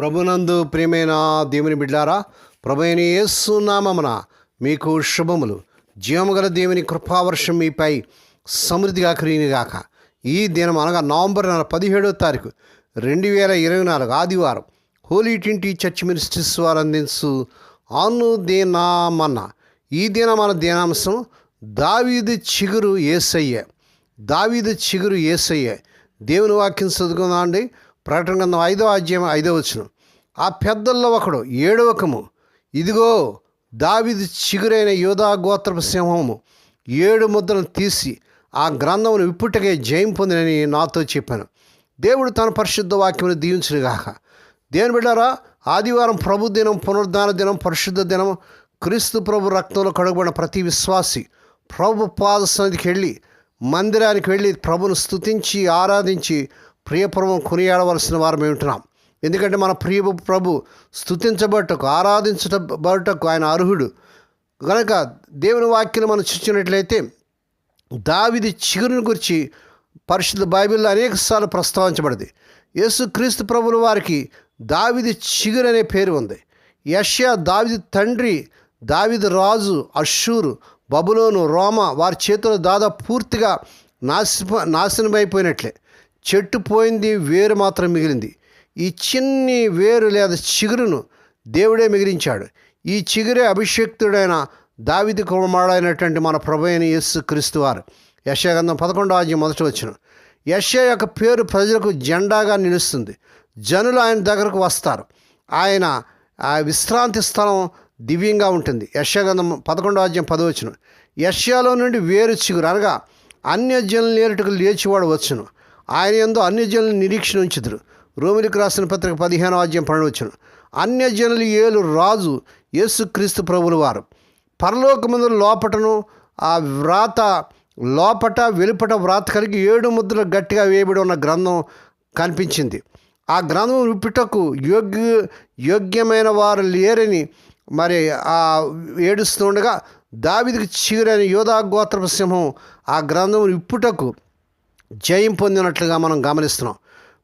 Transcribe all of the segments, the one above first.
ప్రభునందు ప్రియమైన దేవుని బిడ్డారా ప్రభుని యేసు మీకు శుభములు. జీవముగల దేవుని కృపావర్షం మీపై సమృద్ధిగా కురిగినగాక ఈ దినం అనగా నవంబర్ నెల పదిహేడో తారీఖు రెండు వేల ఇరవై నాలుగు ఆదివారం హోలీ ట్వంటీ చర్చ్ మినిస్ట్రీస్ వారు అందించు ఆను ఈ దిన మన దినాంశం దావీదు చిగురు ఏసయ్యే. దావీదు చిగురు ఏసయ్యే. దేవుని వాక్యం చదువుకుందాం అండి ప్రకటన గ్రంథం ఐదో అధ్యాయం ఐదో వచ్చిన ఆ పెద్దల్లో ఒకడు ఏడవకము ఇదిగో దావిది చిగురైన యోధా గోత్రపు సింహము ఏడు ముద్రను తీసి ఆ గ్రంథమును విప్పుటకే జయం పొందినని నాతో చెప్పాను. దేవుడు తన పరిశుద్ధ వాక్యమును దీవించునుగాక. దేని బిడ్డారా ఆదివారం ప్రభు దినం పునరుద్ధాన దినం పరిశుద్ధ దినం క్రీస్తు ప్రభు రక్తంలో కడుగుబడిన ప్రతి విశ్వాసి ప్రభు పాద సన్నిధికి వెళ్ళి మందిరానికి వెళ్ళి ప్రభును స్తుతించి ఆరాధించి ప్రియప్రభం కొనియాడవలసిన వారు ఉంటున్నాం. ఎందుకంటే మన ప్రియ ప్రభు స్థుతించబట్టకు ఆరాధించబట్టకు ఆయన అర్హుడు. కనుక దేవుని వాక్యం మనం చూసినట్లయితే దావిది చిగురుని గురించి పరిశుద్ధ బైబిల్లో అనేకసార్లు ప్రస్తావించబడింది. యేసుక్రీస్తు ప్రభుల వారికి దావిది చిగురు అనే పేరు ఉంది. యష్యా దావిది తండ్రి దావిది రాజు అషూరు బబులోను రోమ వారి చేతులు దాదాపు పూర్తిగా నాశ నాశనమైపోయినట్లే. చెట్టు పోయింది వేరు మాత్రం మిగిలింది. ఈ చిన్ని వేరు లేదా చిగురును దేవుడే మిగిలించాడు. ఈ చిగురే అభిషేక్తుడైన దావిది కుమారుడైనటువంటి మన ప్రభు అయిన యేసు క్రీస్తు వారు యశగంధం పదకొండో అధ్యాయం మొదటి వచ్చిన యశ యొక్క పేరు ప్రజలకు జెండాగా నిలుస్తుంది. జనులు ఆయన దగ్గరకు వస్తారు. ఆయన ఆ విశ్రాంతి స్థలం దివ్యంగా ఉంటుంది. యశగంధం పదకొండో అధ్యాయం పదవచ్చును యష్యాలో నుండి వేరు చిగురు అనగా అన్యజనులు నేరుటకు లేచివాడు వచ్చును. ఆయన ఎందు అన్యజనులు నిరీక్షణ ఉంచుదురు. రోమిలికి రాసిన పత్రిక పదిహేను అధ్యాయం పడవచ్చును అన్యజనులు ఏలు రాజు యేసుక్రీస్తు ప్రభులు వారు. పరలోకముందు లోపటను ఆ వ్రాత లోపట వెలుపట వ్రాత కలిగి ఏడు ముద్రలు గట్టిగా వేయబడి ఉన్న గ్రంథం కనిపించింది. ఆ గ్రంథం విప్పుటకు యోగ్య యోగ్యమైన వారు లేరని మరి ఆ ఏడుస్తుండగా దావిదికి చీరని యోధా గోత్రపు సింహం ఆ గ్రంథం విప్పుటకు జయం పొందినట్లుగా మనం గమనిస్తున్నాం.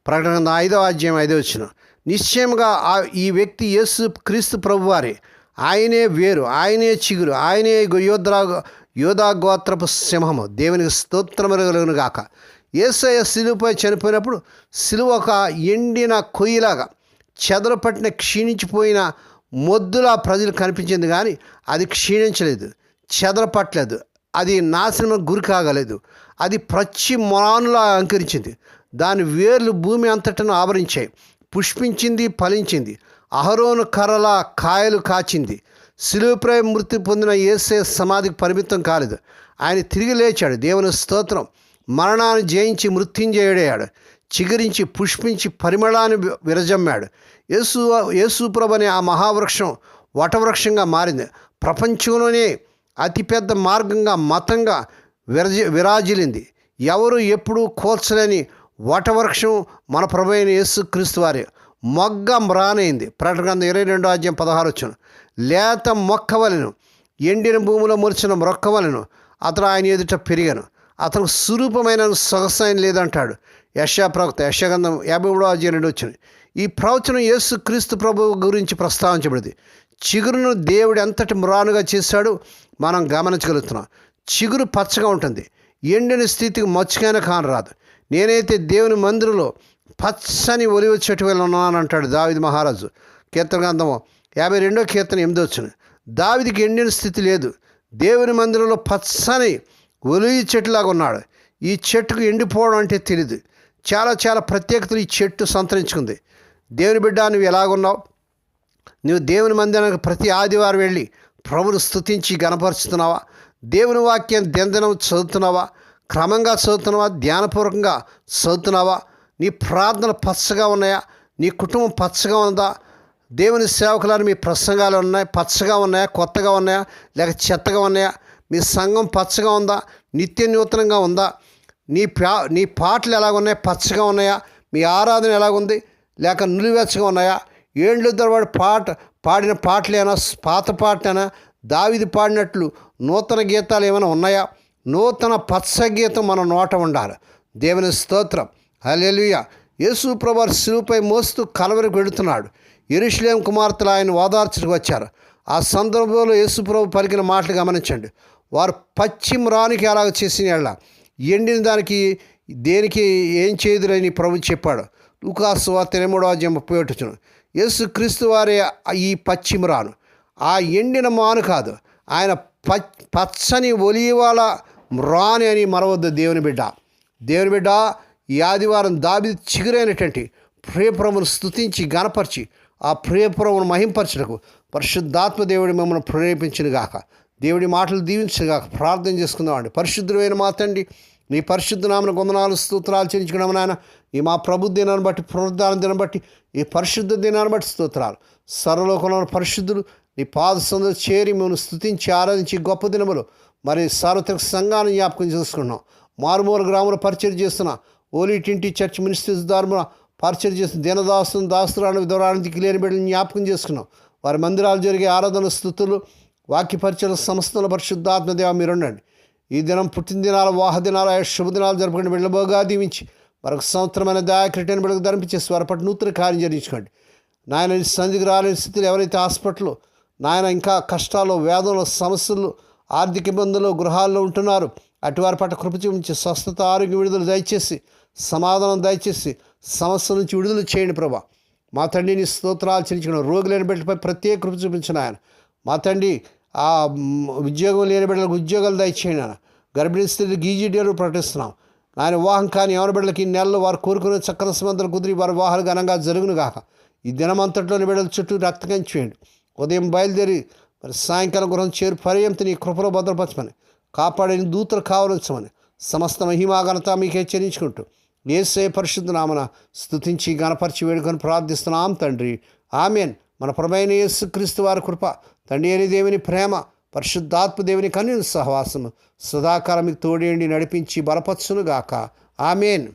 ప్రకటన ఐదో అధ్యాయం ఐదో వచ్చిన. నిశ్చయంగా ఈ వ్యక్తి యేసు క్రీస్తు ప్రభువారి. ఆయనే వేరు ఆయనే చిగురు ఆయనే యోధా యోధా గోత్రపు సింహము. దేవునికి స్తోత్రమరగలను గాక. ఏసయ సిలువుపై చనిపోయినప్పుడు సిలువ ఒక ఎండిన కొయ్యిలాగా చెదరపట్టిన క్షీణించిపోయిన మొద్దులా ప్రజలు కనిపించింది కానీ అది క్షీణించలేదు చెదరపట్టలేదు అది నాశనం గురి కాగలేదు. అది ప్రచ్చి మొరానులా అంకరించింది. దాని వేర్లు భూమి అంతటను ఆవరించాయి. పుష్పించింది ఫలించింది. అహరోను కర్రల కాయలు కాచింది. సిలువుపై మృతి పొందిన ఏసే సమాధికి పరిమితం కాలేదు. ఆయన తిరిగి లేచాడు. దేవుని స్తోత్రం. మరణాన్ని జయించి మృత్యుంజయుడయ్యాడు. చిగురించి పుష్పించి పరిమళాన్ని విరజమ్మాడు. యేసు యేసుప్రభ అనే ఆ మహావృక్షం వటవృక్షంగా మారింది. ప్రపంచంలోనే అతిపెద్ద మార్గంగా మతంగా విరజ విరాజిలింది ఎవరు ఎప్పుడూ కోల్చలేని వటవృక్షం మన ప్రభు అయిన యేసు క్రీస్తు వారి. మొగ్గ మ్రానైంది. ప్రకటన ఇరవై రెండో అధ్యాయం పదహారు వచ్చును. లేత మొక్కవలను ఎండిన భూమిలో మురిచిన మొక్కవలను అతను ఆయన ఎదుట పెరిగాను. అతనికి స్వరూపమైన సొగసైన లేదంటాడు. యశా ప్రవక్త యశగంధం యాభై మూడో అధ్యాయం రెండు వచ్చింది ఈ ప్రవచనం యేసు క్రీస్తు ప్రభు గురించి ప్రస్తావించబడింది. చిగురును దేవుడు ఎంతటి మ్రానుగా చేశాడు? మనం గమనించగలుగుతున్నాం. చిగురు పచ్చగా ఉంటుంది. ఎండిన స్థితికి మచ్చికైనా కానరాదు. నేనైతే దేవుని మందిరంలో పచ్చని ఒలివ చెట్టు వెళ్ళ ఉన్నానంటాడు దావిది మహారాజు. కీర్తన గ్రంథము యాభై రెండో కీర్తన ఎనిమిది వచ్చింది దావిదికి ఎండిన స్థితి లేదు. దేవుని మందిరంలో పచ్చని ఒలివి చెట్టులాగా ఉన్నాడు. ఈ చెట్టుకు ఎండిపోవడం అంటే తెలియదు చాలా చాలా ప్రత్యేకతలు ఈ చెట్టు సంతరించుకుంది. దేవుని బిడ్డ నువ్వు ఎలాగున్నావు? నువ్వు దేవుని మందిరానికి ప్రతి ఆదివారం వెళ్ళి ప్రభును స్థుతించి గనపరుచుతున్నావా దేవుని వాక్యం దినదినం చదువుతున్నావా? క్రమంగా చదువుతున్నావా? ధ్యానపూర్వకంగా చదువుతున్నావా? నీ ప్రార్థన పచ్చగా ఉన్నాయా? నీ కుటుంబం పచ్చగా ఉందా దేవుని సేవకులను మీ ప్రసంగాలు ఉన్నాయి? పచ్చగా ఉన్నాయా? కొత్తగా ఉన్నాయా? లేక చెత్తగా ఉన్నాయా? మీ సంఘం పచ్చగా ఉందా? నిత్య నూతనంగా ఉందా? నీ పా నీ పాటలు ఎలాగున్నాయి? పచ్చగా ఉన్నాయా? మీ ఆరాధన ఎలాగుంది? లేక నులివెచ్చగా ఉన్నాయా? ఏండ్లు వాడు పాట పాడిన పాటలేనా? పాత పాటనా? దావిది పాడినట్లు నూతన గీతాలు ఏమైనా ఉన్నాయా? నూతన పత్సగీతం మన నోట ఉండాలి. దేవుని స్తోత్రం. అలెలుయ యేసు ప్రభార్ శిలువపై మోస్తూ కలవరికి వెళుతున్నాడు ఎరుషులేం కుమార్తెలు ఆయన ఓదార్చుకు వచ్చారు. ఆ సందర్భంలో యేసుప్రభు పలికిన మాటలు గమనించండి. వారు పశ్చిమ రానికి అలాగ చేసిన ఎడల? ఎండిన దానికి దేనికి ఏం చేయదురని ప్రభు చెప్పాడు. లూకాసు వార్త ఎనిమిడో అధ్యాయం ముప్పై ఒకటి యేసు క్రీస్తు వారి ఈ పశ్చిమ రాను ఆ ఎండిన మాను కాదు. ఆయన పచ్ పచ్చని ఒలివాల మ్రాని అని మరవద్దు దేవుని బిడ్డ. దేవుని బిడ్డ ఈ ఆదివారం దాబి చిగురైనటువంటి ప్రియపురమును స్తుతించి గనపరిచి ఆ ప్రియపురమును మహింపరచుటకు పరిశుద్ధాత్మ దేవుడి మిమ్మల్ని ప్రేరేపించిన గాక దేవుడి మాటలు దీవించిన గాక ప్రార్థన చేసుకుందామండి. పరిశుద్ధమైన మా నీ పరిశుద్ధనామను కొందనాలు స్తోత్రాలు చెల్లించుకున్నాము నాయన. ఈ మా ప్రభు దినాన్ని బట్టి పునరుద్ధారణ దినం బట్టి ఈ పరిశుద్ధ దినాన్ని బట్టి స్తోత్రాలు. సర్వలోకంలో పరిశుద్ధులు నీ పాద సందు చేరి మేము స్తుతించి ఆరాధించి గొప్ప దినములు. మరి సార్వత్రిక సంఘాన్ని జ్ఞాపకం చేసుకున్నాం మారుమూల గ్రామంలో పరిచయం చేస్తున్న ఓలీటింటి చర్చ్ మినిస్ట్రీస్ దారుమున పరిచయం చేస్తున్న దీనదాసును దాసురాను విధవరానికి లేని బిడ్డలు జ్ఞాపకం చేసుకున్నాం. వారి మందిరాలు జరిగే ఆరాధన స్థుతులు వాక్య పరిచయ సంస్థల పరిశుద్ధాత్మదేవ మీరు ఉండండి ఈ దినం పుట్టినదినాలు వాహదినాలు ఆయా శుభదినాలు జరుపుకుని వెళ్ళబోగా దీవించి మరొక సంవత్సరమైన దయాక్రిటైన బిడ్డకు ధరింపించే స్వరపటి నూతన కార్యం జరిగించుకోండి. నాయన సంధికి రాలేని స్థితిలో ఎవరైతే హాస్పిటల్ నాయన ఇంకా కష్టాలు వేదనలు సమస్యలు ఆర్థిక ఇబ్బందులు గృహాల్లో ఉంటున్నారు అటువారి పట్ల కృప చూపించి స్వస్థత ఆరోగ్య విడుదల దయచేసి సమాధానం దయచేసి సమస్య నుంచి విడుదల చేయండి ప్రభా. మా తండ్రిని స్తోత్రాలు చెల్లించుకున్న రోగులైన బిడ్డపై ప్రత్యేక కృప చూపించిన ఆయన మా తండ్రి ఆ ఉద్యోగం లేని బిడ్డలకు ఉద్యోగాలు దయచేయండి ఆయన గర్భిణీ స్త్రీలు గీజీడీలు ప్రకటిస్తున్నాం. ఆయన వివాహం కానీ ఎవరి బిడ్డలకి ఈ నెలలో వారు కోరుకునే చక్ర సమంతలు కుదిరి వారి వివాహాలు ఘనంగా జరుగును గాక. ఈ దినమంతట్లోని బిడ్డల చుట్టూ రక్తకం చేయండి ఉదయం బయలుదేరి మరి సాయంకాలం గృహం చేరు పర్యంత నీ కృపలో భద్రపరచమని. కాపాడని దూతలు కావలించమని. సమస్త మహిమాఘనత మీకే చెల్లించుకుంటూ ఏసే పరిశుద్ధ నామన స్థుతించి గణపరిచి వేడుకొని ప్రార్థిస్తున్నాం తండ్రి. ఆమెన్. మన ప్రభైన యేసు క్రీస్తు వారి కృప తండ్రి అని దేవుని ప్రేమ పరిశుద్ధాత్మ దేవుని కన్యను సహవాసము సదాకాలం మీకు తోడేండి నడిపించి బలపచ్చునుగాక ఆమెన్.